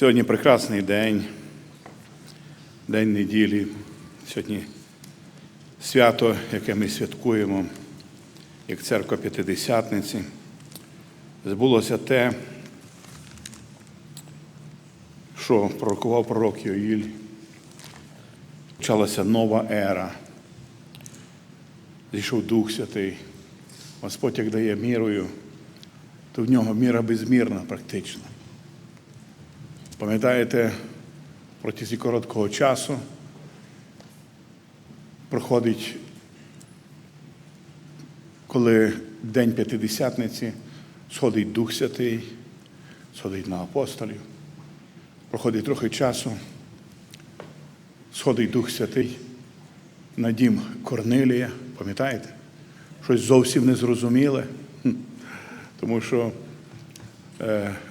Сьогодні прекрасний день, день неділі. Сьогодні свято, яке ми святкуємо, як церква П'ятидесятниці. Збулося те, що пророкував пророк Йоїль. Почалася нова ера. Зійшов Дух Святий. Господь як дає мірою, то в нього міра безмірна практично. Пам'ятаєте, протягом короткого часу проходить, коли День П'ятидесятниці, сходить Дух Святий, сходить на апостолів, проходить трохи часу, сходить Дух Святий на дім Корнилія, пам'ятаєте? Щось зовсім незрозуміле, тому що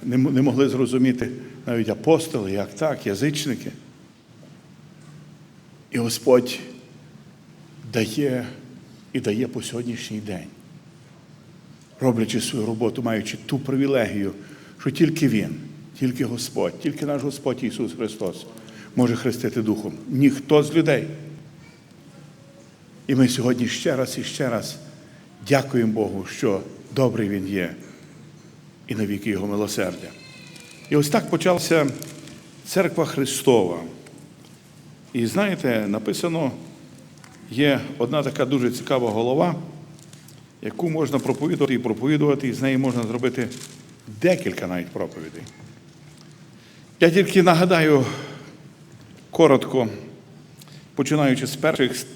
не могли зрозуміти навіть апостоли, як так, язичники. І Господь дає і дає по сьогоднішній день, роблячи свою роботу, маючи ту привілегію, що тільки Він, тільки Господь, тільки наш Господь Ісус Христос може хрестити Духом. Ніхто з людей. І ми сьогодні ще раз і ще раз дякуємо Богу, що добрий Він є, і навіки Його милосердя. І ось так почалася церква Христова. І знаєте, написано, є одна така дуже цікава голова, яку можна проповідувати і проповідувати, і з неї можна зробити декілька навіть проповідей. Я тільки нагадаю коротко, починаючи з перших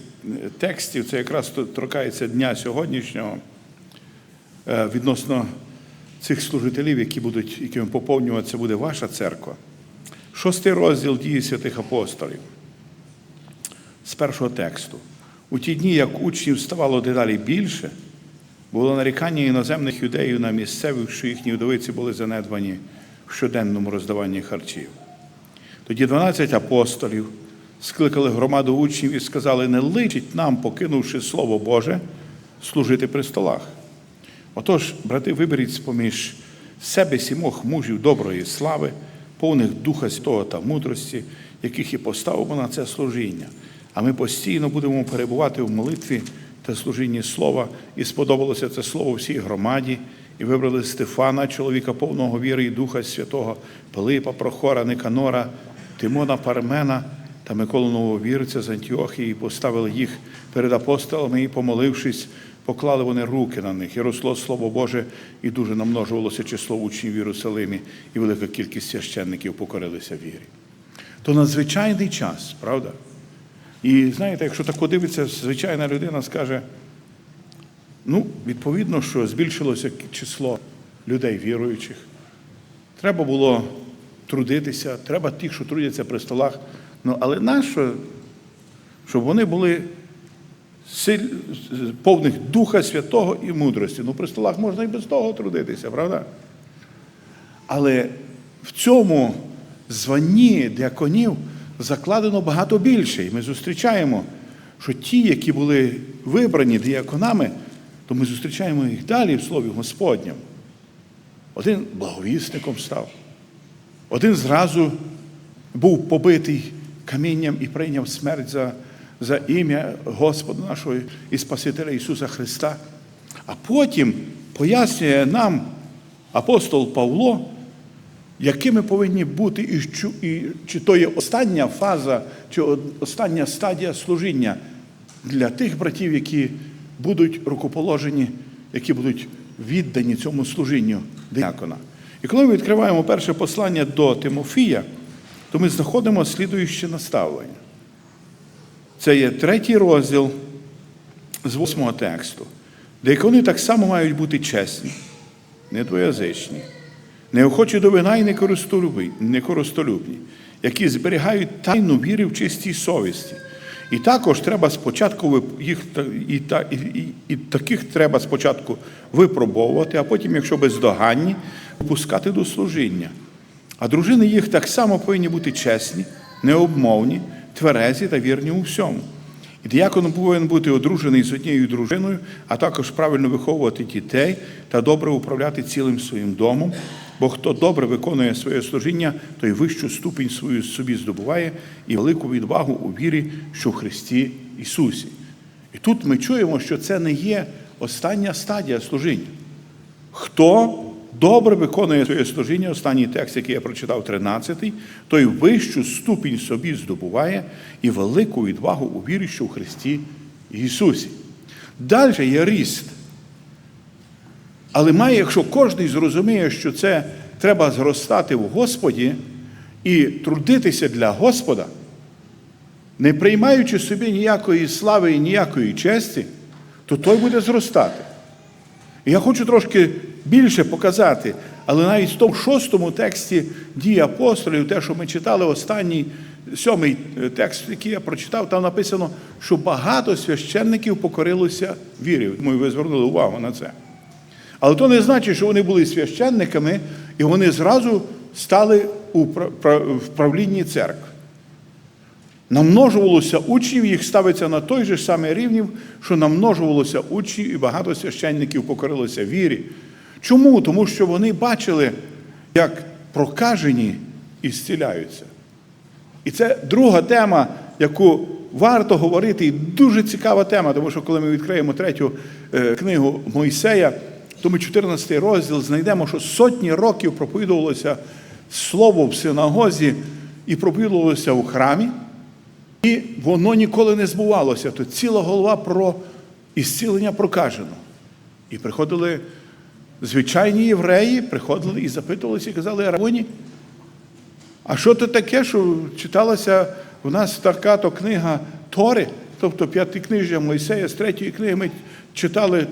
текстів, це якраз торкається дня сьогоднішнього е, відносно цих служителів, які будуть, якими поповнюватися буде ваша церква. Шостий розділ дії святих апостолів. З першого тексту. У ті дні, як учнів ставало дедалі більше, було нарікання іноземних юдеїв на місцевих, що їхні вдовиці були занедбані в щоденному роздаванні харчів. Тоді 12 апостолів скликали громаду учнів і сказали: не личить нам, покинувши Слово Боже, служити при столах. Отож, брати, виберіть з-поміж себе сімох мужів доброї слави, повних Духа Святого та мудрості, яких і поставимо на це служіння. А ми постійно будемо перебувати в молитві та служінні слова, і сподобалося це слово всій громаді, і вибрали Стефана, чоловіка повного віри і Духа Святого, Пилипа, Прохора, Никанора, Тимона Пармена та Миколу Нововірця з Антіохії, і поставили їх перед апостолами і, помолившись, поклали вони руки на них, і росло Слово Боже, і дуже намножувалося число учнів в Єрусалимі, і велика кількість священників покорилися вірі. То надзвичайний час, правда? І знаєте, якщо так подивиться, звичайна людина скаже, ну, відповідно, що збільшилося число людей віруючих. Треба було трудитися, треба тих, що трудяться при столах. Ну, але нащо, щоб вони були силь... повних Духа Святого і мудрості. Ну, при столах можна і без того трудитися, правда? Але в цьому званні діаконів закладено багато більше. І ми зустрічаємо, що ті, які були вибрані діаконами, то ми зустрічаємо їх далі в Слові Господньому. Один благовісником став, один зразу був побитий камінням і прийняв смерть за, за ім'я Господа нашого і Спасителя Ісуса Христа. А потім пояснює нам апостол Павло, якими повинні бути, і, чи то є остання фаза, чи остання стадія служіння для тих братів, які будуть рукоположені, які будуть віддані цьому служінню диякона. І коли ми відкриваємо перше послання до Тимофія, то ми знаходимо слідуюче наставлення. Це є третій розділ з восьмого тексту, де вони так само мають бути чесні, недвоязичні, неохочі до вина і некористолюбні, які зберігають тайну віри в чистій совісті. І також треба спочатку їх і, і, і, і таких треба спочатку випробовувати, а потім, якщо бездоганні, пускати до служіння. А дружини їх так само повинні бути чесні, необмовні, тверезі та вірні у всьому. І діякон повинен бути одружений з однією дружиною, а також правильно виховувати дітей та добре управляти цілим своїм домом. Бо хто добре виконує своє служіння, той вищу ступінь свою собі здобуває і велику відвагу у вірі, що в Христі Ісусі. І тут ми чуємо, що це не є остання стадія служіння. Хто добре виконує своє служіння, останній текст, який я прочитав, 13-й, той вищу ступінь собі здобуває і велику відвагу у вірі, що в Христі Ісусі. Далі є ріст. Але має, якщо кожен зрозуміє, що це треба зростати в Господі і трудитися для Господа, не приймаючи собі ніякої слави і ніякої честі, то той буде зростати. І я хочу трошки більше показати, але навіть в тому шостому тексті дії апостолів, те, що ми читали, останній сьомий е, текст, який я прочитав, там написано, що багато священників покорилося вірі. Думаю, ви звернули увагу на це. Але то не значить, що вони були священниками, і вони зразу стали у правлінні церкви. Намножувалося учнів, їх ставиться на той же самий рівень, що намножувалося учнів, і багато священників покорилося вірі. Чому? Тому що вони бачили, як прокажені і зціляються. І це друга тема, яку варто говорити, і дуже цікава тема, тому що коли ми відкриємо третю е, книгу Мойсея, то ми 14 розділ знайдемо, що сотні років проповідувалося слово в синагозі і проповідувалося в храмі, і воно ніколи не збувалося. То ціла голова про ісцілення прокаженого. І приходили звичайні євреї, приходили і запитувалися, і казали, Рабоні, а що це таке, що читалася у нас така то книга Тори, тобто п'ятикнижжя Мойсея з третьої книги ми читали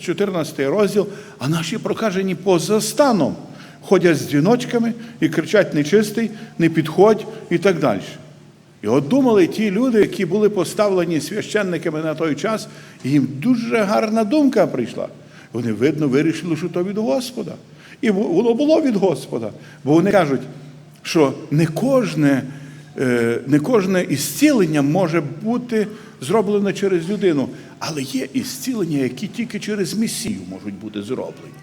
14 розділ, а наші прокажені поза станом ходять з дзвіночками і кричать нечистий, не підходь і так далі. І от думали ті люди, які були поставлені священниками на той час, і їм дуже гарна думка прийшла. Вони, видно, вирішили, що то від Господа. І воно було від Господа. Бо вони кажуть, що не кожне, е, не кожне ісцілення може бути зроблене через людину, але є ісцілення, які тільки через Месію можуть бути зроблені.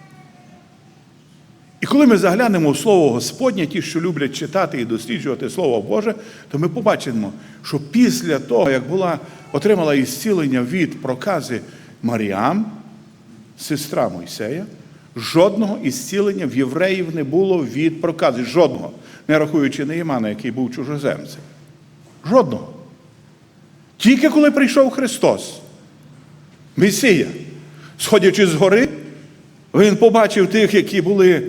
І коли ми заглянемо в Слово Господнє, ті, що люблять читати і досліджувати Слово Боже, то ми побачимо, що після того, як була отримала ісцілення від прокази Маріам, сестра Мойсея, жодного ісцілення в євреїв не було від прокази. Жодного. Не рахуючи Неїмана, який був чужоземцем. Жодного. Тільки коли прийшов Христос, Месія, сходячи з гори, він побачив тих, які були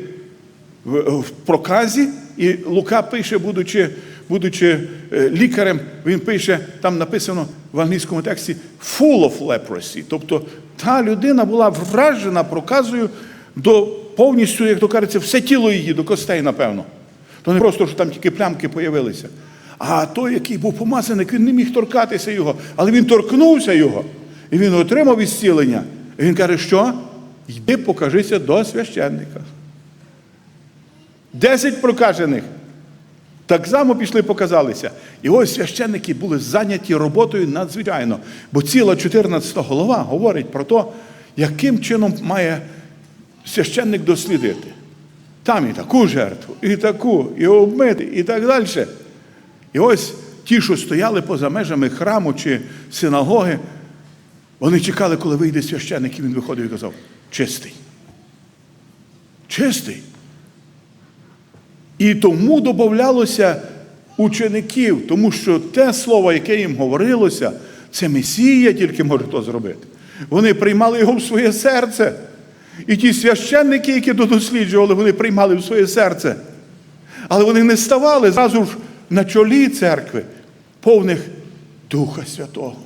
в проказі, і Лука пише, будучи, будучи е, лікарем, він пише, там написано в англійському тексті full of leprosy. Тобто та людина була вражена проказою до повністю, як то кажеться, все тіло її, до костей, напевно. То не просто, що там тільки плямки появилися. А той, який був помазаник, він не міг торкатися його, але він торкнувся його, і він отримав ісцілення. І він каже, що? Йди покажися до священника. Десять прокажених. Так само пішли, показалися. І ось священники були зайняті роботою надзвичайно. Бо ціла 14 голова говорить про те, яким чином має священник дослідити. Там і таку жертву, і таку, і обмити, і так далі. І ось ті, що стояли поза межами храму чи синагоги, вони чекали, коли вийде священник, і він виходив і казав: чистий. Чистий. І тому додавалося учеників, тому що те слово, яке їм говорилося, це Месія тільки може то зробити. Вони приймали його в своє серце. І ті священники, які досліджували, вони приймали в своє серце. Але вони не ставали зразу ж на чолі церкви, повних Духа Святого.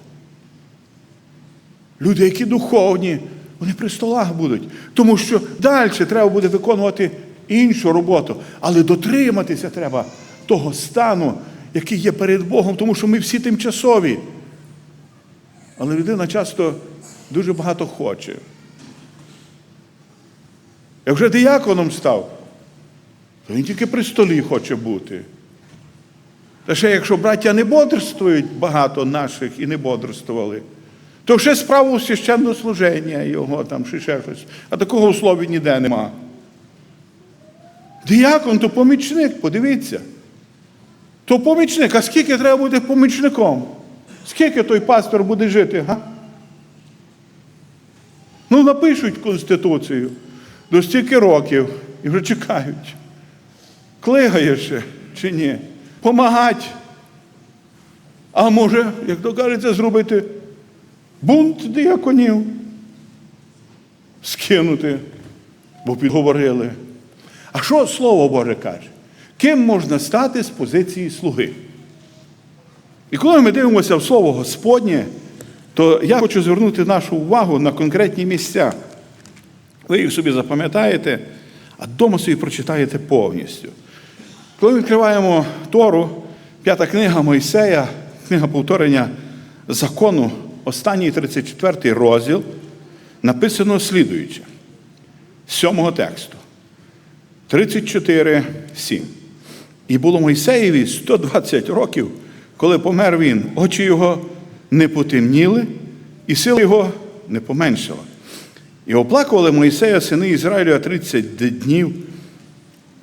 Люди, які духовні, вони при столах будуть. Тому що далі треба буде виконувати іншу роботу. Але дотриматися треба того стану, який є перед Богом, тому що ми всі тимчасові. Але людина часто дуже багато хоче. Як вже дияконом став, то він тільки при столі хоче бути. Та ще якщо браття не бодрствують багато наших і не бодрствували, то ще справу священного служення його там чи ще щось. А такого в слові ніде нема. Діякон то помічник, подивіться. То помічник, а скільки треба бути помічником? Скільки той пастор буде жити, га? Ну, напишуть Конституцію до стільки років і вже чекають. Клигає ще чи ні? Помагать. А може, як то кажеться, зробити бунт дияконів. Скинути, бо підговорили. А що Слово Боже каже? Ким можна стати з позиції слуги? І коли ми дивимося в Слово Господнє, то я хочу звернути нашу увагу на конкретні місця. Ви їх собі запам'ятаєте, а вдома собі прочитаєте повністю. Коли ми відкриваємо Тору, п'ята книга Мойсея, книга повторення закону, останній 34 розділ, написано слідуюче, з сьомого тексту. 34, 7. І було Мойсеєві 120 років, коли помер він, очі його не потемніли, і сила його не поменшила. І оплакували Мойсея сини Ізраїля 30 днів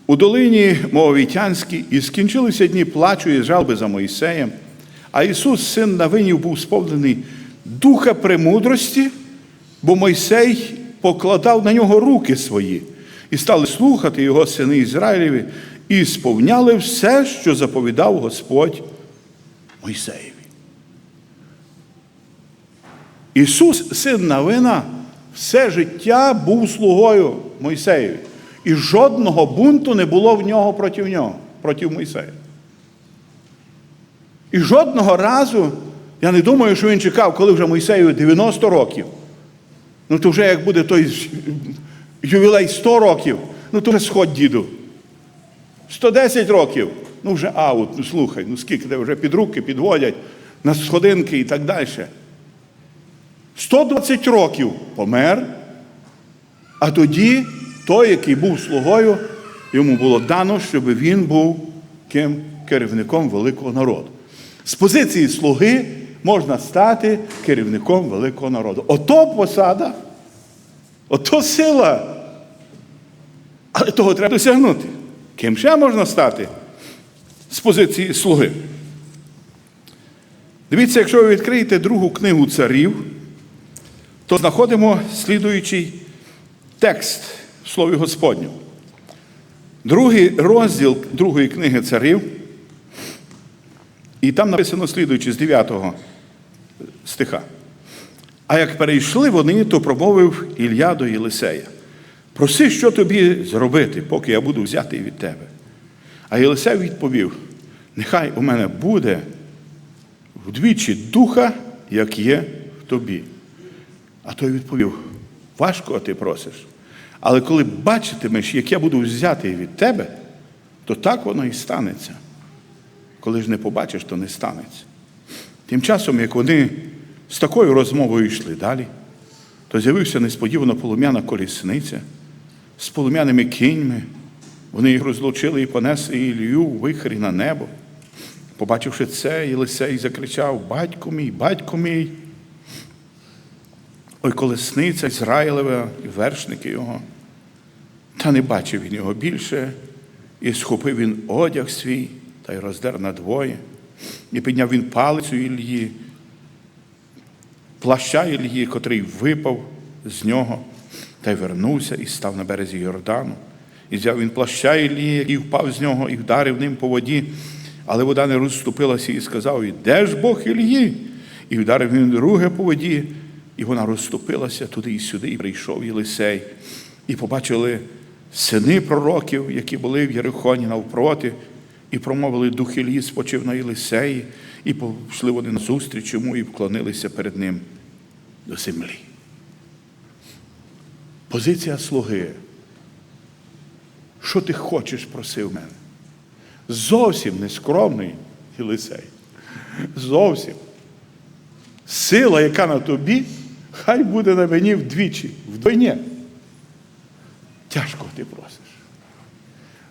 у долині Моавітянській, і скінчилися дні плачу і жалби за Мойсеєм. А Ісус, син Навинів, був сповнений духа премудрості, бо Мойсей покладав на нього руки свої, і стали слухати його сини Ізраїлеві, і сповняли все, що заповідав Господь Мойсеєві. Ісус, син Навина, все життя був слугою Мойсеєві. І жодного бунту не було в нього проти нього, проти Мойсея. І жодного разу, я не думаю, що він чекав, коли вже Мойсею 90 років. Ну, то вже як буде той ювілей 100 років, ну то вже сходь, діду. 110 років, ну вже аут, ну слухай, ну скільки тебе вже під руки підводять на сходинки і так далі. 120 років помер, а тоді той, який був слугою, йому було дано, щоб він був ким керівником великого народу. З позиції слуги можна стати керівником великого народу. Ото посада, ото сила. Але того треба досягнути. Ким ще можна стати з позиції слуги? Дивіться, якщо ви відкриєте другу книгу царів, то знаходимо слідуючий текст в Слові Господню. Другий розділ другої книги царів, і там написано слідуючи з 9 стиха. А як перейшли вони, то промовив Ілля до Єлисея. Проси, що тобі зробити, поки я буду взятий від тебе. А Єлисей відповів: нехай у мене буде вдвічі духа, як є в тобі. А той відповів: важко ти просиш. Але коли бачитимеш, як я буду взятий від тебе, то так воно і станеться. Коли ж не побачиш, то не станеться. Тим часом, як вони з такою розмовою йшли далі, то з'явився несподівано полум'яна колісниця з полум'яними кіньми. Вони їх розлучили і понесли Ілію у вихрі на небо. Побачивши це, Єлисей закричав: Батько мій, батько мій. Ой, колесниця Ізраїлева і вершники його. Та не бачив він його більше, і схопив він одяг свій та й роздер надвоє, і підняв він палицю Ілії, плаща Ілії, котрий випав з нього, та й вернувся і став на березі Йордану. І взяв він плаща Ілії, який впав з нього, і вдарив ним по воді, але вода не розступилася і сказав: Іде ж Бог Ілії? І вдарив він друге по воді, і вона розступилася туди і сюди, і прийшов Єлисей. І побачили сини пророків, які були в Єрихоні навпроти, і промовили дух Ілії спочив на Єлисеї, і пішли вони назустріч йому і вклонилися перед ним до землі. Позиція слуги. Що ти хочеш, просив мене? Зовсім не скромний Єлисей. Зовсім. Сила, яка на тобі, хай буде на мені вдвічі, вдвойні. Тяжко ти просиш.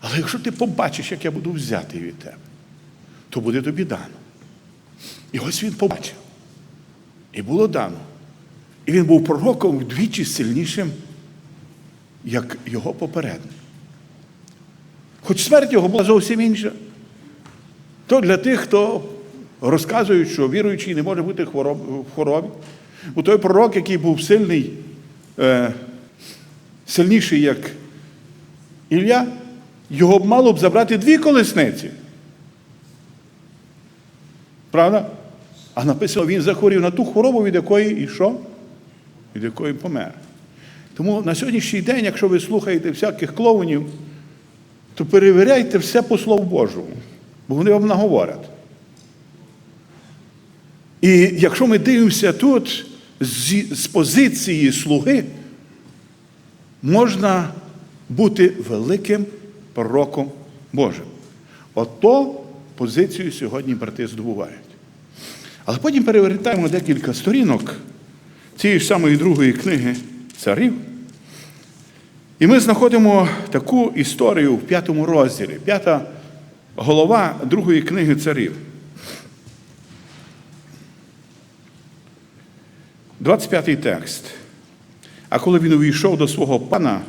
Але якщо ти побачиш, як я буду взятий від тебе, то буде тобі дано. І ось він побачив. І було дано. І він був пророком вдвічі сильнішим, як його попередник. Хоч смерть його була зовсім інша. То для тих, хто розказують, що віруючий не може бути в хворобі. У той пророк, який був сильний, е, сильніший, як Ілля, його б мало б забрати дві колесниці. Правда? А написано, він захворів на ту хворобу, від якої і що? Від якої помер. Тому на сьогоднішній день, якщо ви слухаєте всяких клоунів, то перевіряйте все по Слову Божому, бо вони вам наговорять. І якщо ми дивимося тут з, позиції слуги, можна бути великим пророком Божим. Ото позицію сьогодні брати здобувають. Але потім перевертаємо декілька сторінок цієї ж самої другої книги царів. І ми знаходимо таку історію в п'ятому розділі, п'ята голова другої книги царів. 25 текст. А коли він увійшов до свого пана,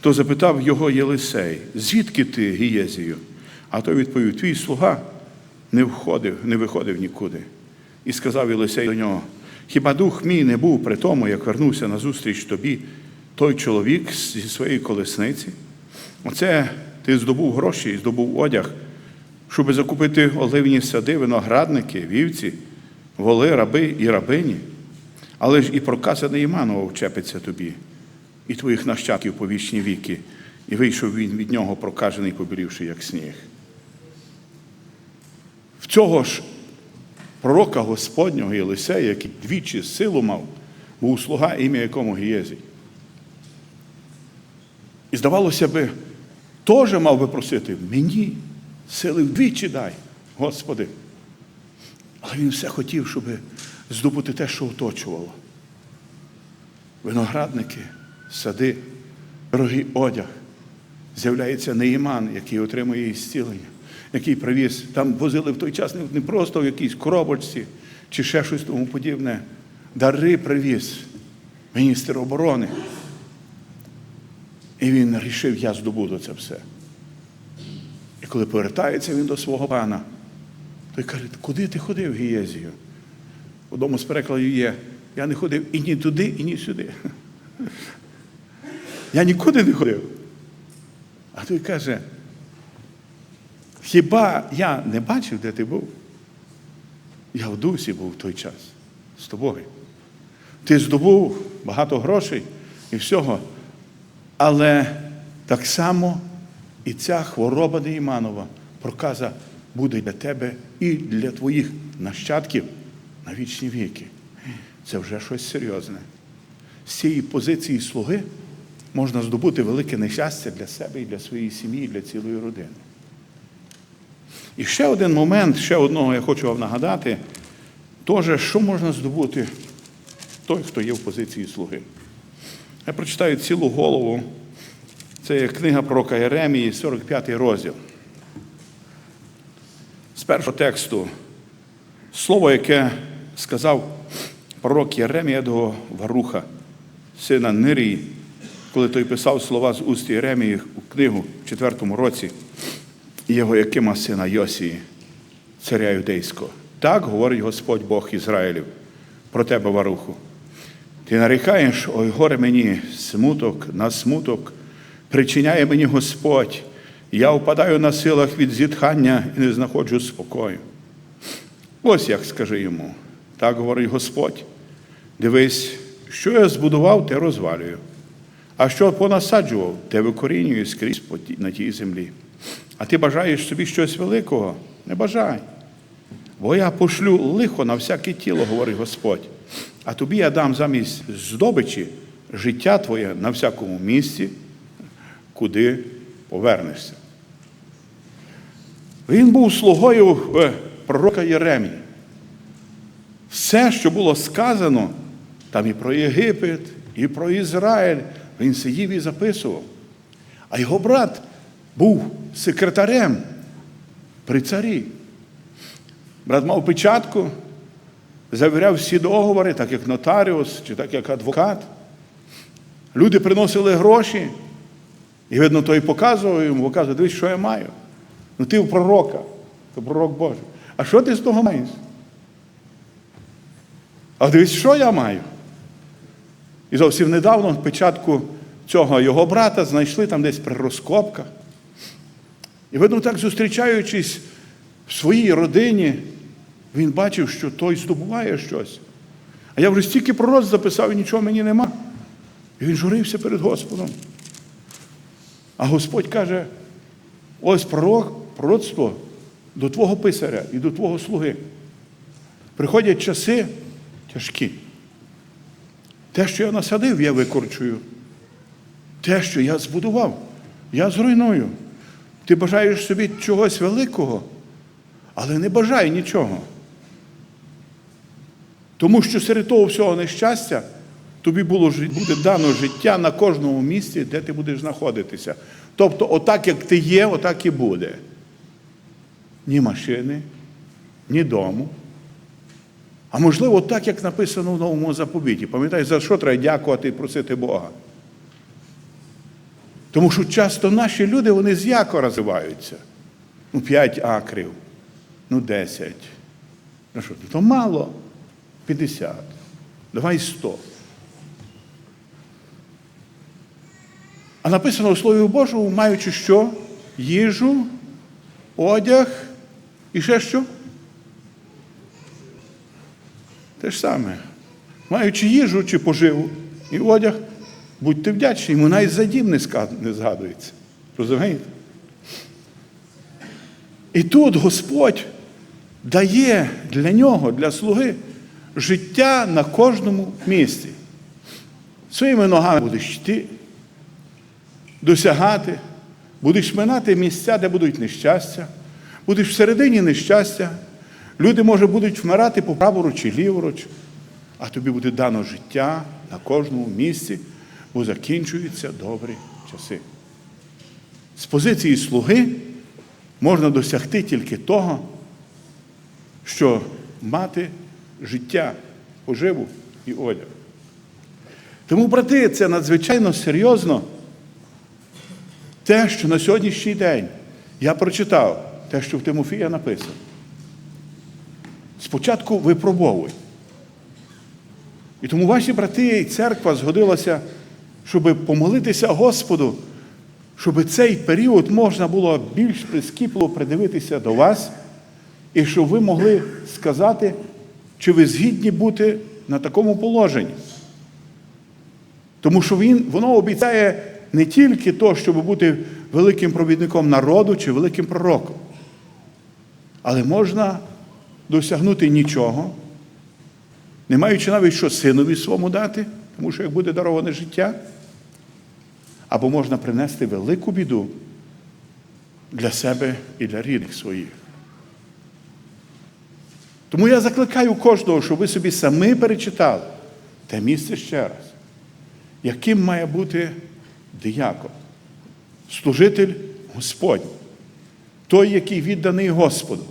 то запитав його Єлисей, звідки ти, Гієзію? А той відповів: Твій слуга не входив, не виходив нікуди. І сказав Єлисей до нього: Хіба дух мій не був при тому, як вернувся назустріч тобі той чоловік зі своєї колесниці? Оце ти здобув гроші і здобув одяг, щоб закупити оливні сади, виноградники, вівці, воли, раби і рабині. Але ж і проказане Іманова вчепиться тобі, і твоїх нащадків по вічні віки, і вийшов він від нього прокажений, побілівши, як сніг. В цього ж пророка Господнього Єлисея, який двічі силу мав, був слуга, ім'я якому Гієзій. І здавалося би, теж мав би просити мені сили вдвічі дай, Господи. Але він все хотів, щоб здобути те, що оточувало. Виноградники, сади, дорогий одяг. З'являється Неїман, який отримує ісцілення, який привіз. Там возили в той час не просто в якійсь коробочці чи ще щось тому подібне. Дари привіз міністр оборони. І він рішив, я здобуду це все. І коли повертається він до свого пана, той каже, куди ти ходив, Гієзію? В одному з перекладів є, я не ходив і ні туди, і ні сюди. Я нікуди не ходив. А той каже, хіба я не бачив, де ти був? Я в дусі був в той час з тобою. Ти здобув багато грошей і всього. Але так само і ця хвороба Неїманова проказа буде для тебе і для твоїх нащадків на вічні віки. Це вже щось серйозне. З цієї позиції слуги можна здобути велике нещастя для себе і для своєї сім'ї, і для цілої родини. І ще один момент, ще одного я хочу вам нагадати, теж, що можна здобути той, хто є в позиції слуги. Я прочитаю цілу голову. Це є книга пророка Єремії, 45 розділ. З першого тексту слово, яке сказав пророк Єремія до Варуха, сина Нирії, коли той писав слова з уст Єремії у книгу в 4 році, його Якима сина Йосії, царя юдейського. Так говорить Господь Бог Ізраїлів про тебе, Варуху. Ти нарікаєш, ой, горе мені, смуток на смуток, причиняє мені Господь. Я впадаю на силах від зітхання і не знаходжу спокою. Ось як скажи йому, так говорить Господь. Дивись, що я збудував, те розвалюю, а що понасаджував, те викорінюю скрізь на тій землі. А ти бажаєш собі щось великого? Не бажай. Бо я пошлю лихо на всяке тіло, говорить Господь. А тобі я дам замість здобичі життя твоє на всякому місці, куди повернешся. Він був слугою е, пророка Єремії. Все, що було сказано, там і про Єгипет, і про Ізраїль, він сидів і записував. А його брат був секретарем при царі. Брат мав печатку, завіряв всі договори, так як нотаріус чи так як адвокат. Люди приносили гроші, І видно, той показував йому, показує, дивись, що я маю. Ну ти в пророка, то пророк Божий. А що ти з того маєш? А дивись, що я маю? І зовсім недавно печатку цього його брата знайшли там десь при розкопках. І видно, так зустрічаючись в своїй родині, він бачив, що той здобуває щось. А я вже стільки пророцтв записав і нічого мені нема. І він журився перед Господом. А Господь каже: ось пророк, пророцтво до твого писаря і до твого слуги. Приходять часи тяжкі. Те, що я насадив, я викорчую. Те, що я збудував, я зруйную. Ти бажаєш собі чогось великого, але не бажай нічого. Тому що серед того всього нещастя тобі було, буде дано життя на кожному місці, де ти будеш знаходитися. Тобто, отак, як ти є, отак і буде. Ні машини, ні дому. А можливо, так, як написано в новому заповіті. Пам'ятаєш, за що треба дякувати і просити Бога? Тому що часто наші люди вони з'яко розвиваються. Ну, 5 акрів, ну 10. Ну що, то мало 50. Давай 100. А написано у Слові Божому, маючи що? Їжу, одяг і ще що? Те ж саме. Маючи їжу чи поживу і одяг, будьте вдячні, йому навіть за дім не згадується. Розумієте? І тут Господь дає для нього, для слуги, життя на кожному місці. Своїми ногами будеш йти, досягати, будеш минати місця, де будуть нещастя, будеш всередині нещастя. Люди, може, будуть вмирати по праворуч чи ліворуч, а тобі буде дано життя на кожному місці, бо закінчуються добрі часи. З позиції слуги можна досягти тільки того, що мати життя, поживу і одяг. Тому, брати, це надзвичайно серйозно те, що на сьогоднішній день я прочитав, те, що в Тимофія написано. Спочатку випробовуй. І тому ваші брати і церква згодилася, щоб помолитися Господу, щоб цей період можна було більш прискіпливо придивитися до вас, і щоб ви могли сказати, чи ви згідні бути на такому положенні. Тому що він, воно обіцяє не тільки то, щоб бути великим провідником народу чи великим пророком, але можна досягнути нічого, не маючи навіть що синові своєму дати, тому що як буде дароване життя, або можна принести велику біду для себе і для рідних своїх. Тому я закликаю кожного, щоб ви собі самі перечитали те місце ще раз, яким має бути диякон, служитель Господній, той, який відданий Господу,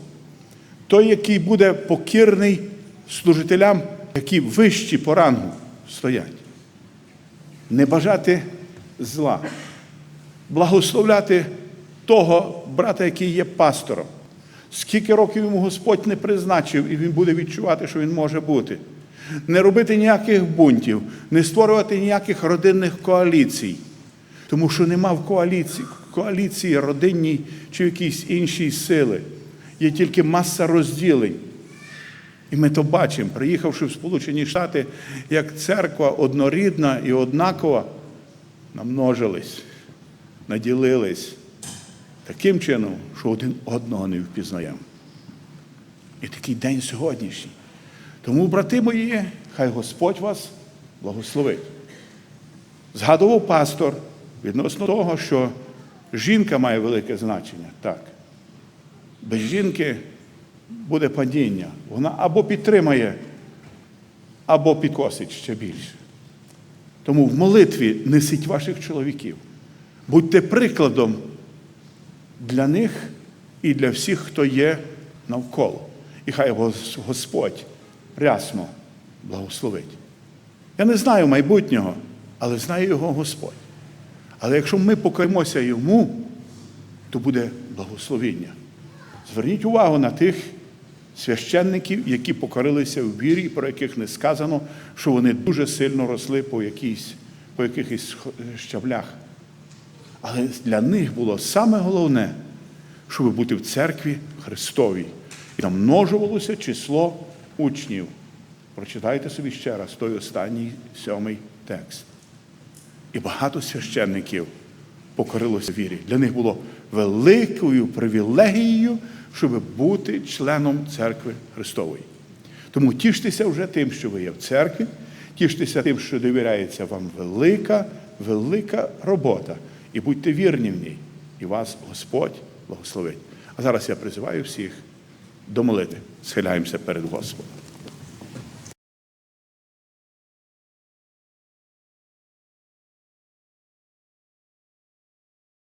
той, який буде покірний служителям, які вищі по рангу стоять. Не бажати зла, благословляти того брата, який є пастором. Скільки років йому Господь не призначив, і він буде відчувати, що він може бути. Не робити ніяких бунтів, не створювати ніяких родинних коаліцій. Тому що нема в коаліції, коаліції родинній чи якійсь іншій сили. Є тільки маса розділень. І ми то бачимо, приїхавши в Сполучені Штати, як церква однорідна і однакова, намножились, наділились таким чином, що один одного не впізнаємо. І такий день сьогоднішній. Тому, брати мої, хай Господь вас благословить. Згадував пастор відносно того, що жінка має велике значення. Так. Без жінки буде падіння. Вона або підтримає, або підкосить ще більше. Тому в молитві несіть ваших чоловіків. Будьте прикладом для них і для всіх, хто є навколо. І хай Господь рясно благословить. Я не знаю майбутнього, але знаю його Господь. Але якщо ми покоримося йому, то буде благословіння. Зверніть увагу на тих священників, які покорилися в вірі, про яких не сказано, що вони дуже сильно росли по, якійсь, по якихось щаблях. Але для них було саме головне, щоб бути в церкві Христовій. І намножувалося число учнів. Прочитайте собі ще раз той останній сьомий текст. І багато священників покорилося вірі. Для них було великою привілегією, щоб бути членом церкви Христової. Тому тіштеся вже тим, що ви є в церкві, тіштеся тим, що довіряється вам велика, велика робота. І будьте вірні в ній, і вас Господь благословить. А зараз я призиваю всіх до молитви. Схиляємося перед Господом.